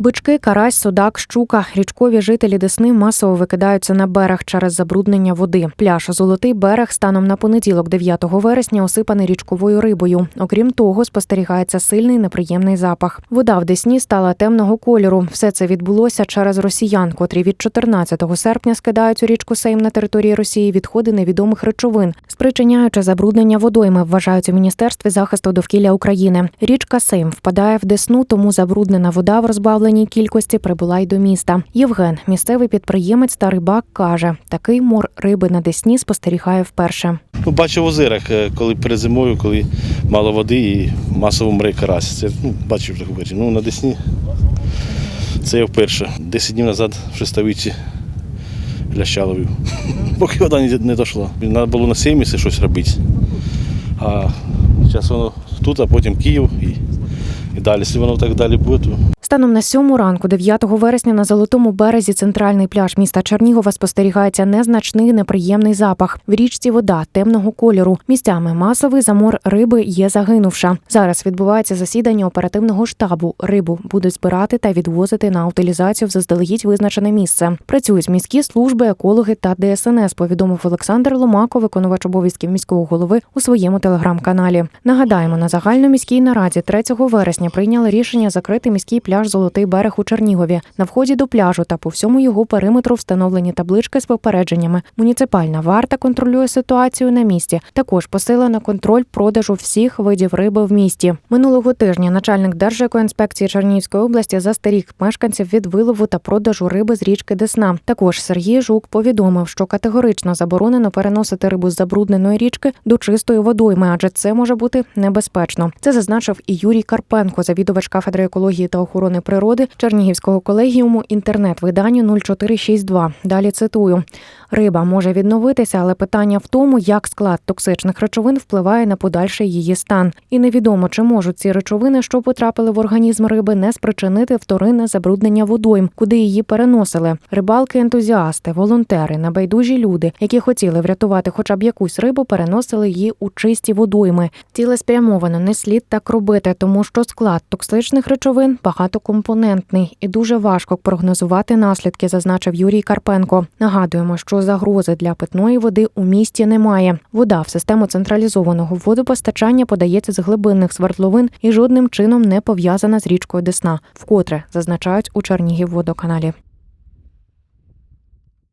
Бички, карась, судак, щука, річкові жителі Десни масово викидаються на берег через забруднення води. Пляж Золотий берег станом на понеділок, 9 вересня, осипаний річковою рибою. Окрім того, спостерігається сильний неприємний запах. Вода в Десні стала темного кольору. Все це відбулося через росіян, котрі від 14 серпня скидають у річку Сейм на території Росії відходи невідомих речовин, спричиняючи забруднення водойми, вважають у міністерстві захисту довкілля України. Річка Сейм впадає в Десну, тому забруднена вода в розбавленій кількості прибула й до міста. Євген, місцевий підприємець та рибак, каже: такий мор риби на Десні спостерігає вперше. Ну, бачив в озерах, е, коли перед зимою, коли мало води і масово мре карась. Це ну, бачив так вперше. Ну, на Десні це я вперше. Десять днів назад в Шестовиці ляща ловив. Поки вода не, дійшла. Треба було на цій місці щось робити. А зараз воно тут, а потім Київ і, і далі. Якщо воно так далі буде, то Станом на сьому ранку, 9 вересня, на золотому березі центральний пляж міста Чернігова спостерігається незначний неприємний запах. В річці вода темного кольору. Місцями масовий замор риби є загинувша. Зараз відбувається засідання оперативного штабу. Рибу будуть збирати та відвозити на утилізацію в заздалегідь визначене місце. Працюють міські служби, екологи та ДСНС. Повідомив Олександр Ломако, виконувач обов'язків міського голови у своєму телеграм-каналі. Нагадаємо, на загальноміській нараді 3 вересня прийняли рішення закрити міський пляж Золотий берег у Чернігові. На вході до пляжу та по всьому його периметру встановлені таблички з попередженнями. Муніципальна варта контролює ситуацію на місці. Також посилено контроль продажу всіх видів риби в місті. Минулого тижня начальник Держекоінспекції Чернігівської області застеріг мешканців від вилову та продажу риби з річки Десна. Також Сергій Жук повідомив, що категорично заборонено переносити рибу з забрудненої річки до чистої водойми, адже це може бути небезпечно. Це зазначив і Юрій Карпенко, завідувач кафедри екології та охорони природи Чернігівського колегіуму інтернет-виданню 0462. Далі цитую: риба може відновитися, але питання в тому, як склад токсичних речовин впливає на подальший її стан. І невідомо, чи можуть ці речовини, що потрапили в організм риби, не спричинити вторинне забруднення водойм, куди її переносили. Рибалки, ентузіасти, волонтери, небайдужі люди, які хотіли врятувати хоча б якусь рибу, переносили її у чисті водойми. Цілеспрямовано не слід так робити, тому що склад токсичних речовин багатокомпонентний і дуже важко прогнозувати наслідки, зазначив Юрій Карпенко. Нагадуємо, що загрози для питної води у місті немає. Вода в систему централізованого водопостачання подається з глибинних свердловин і жодним чином не пов'язана з річкою Десна, вкотре зазначають у Чернігівводоканалі.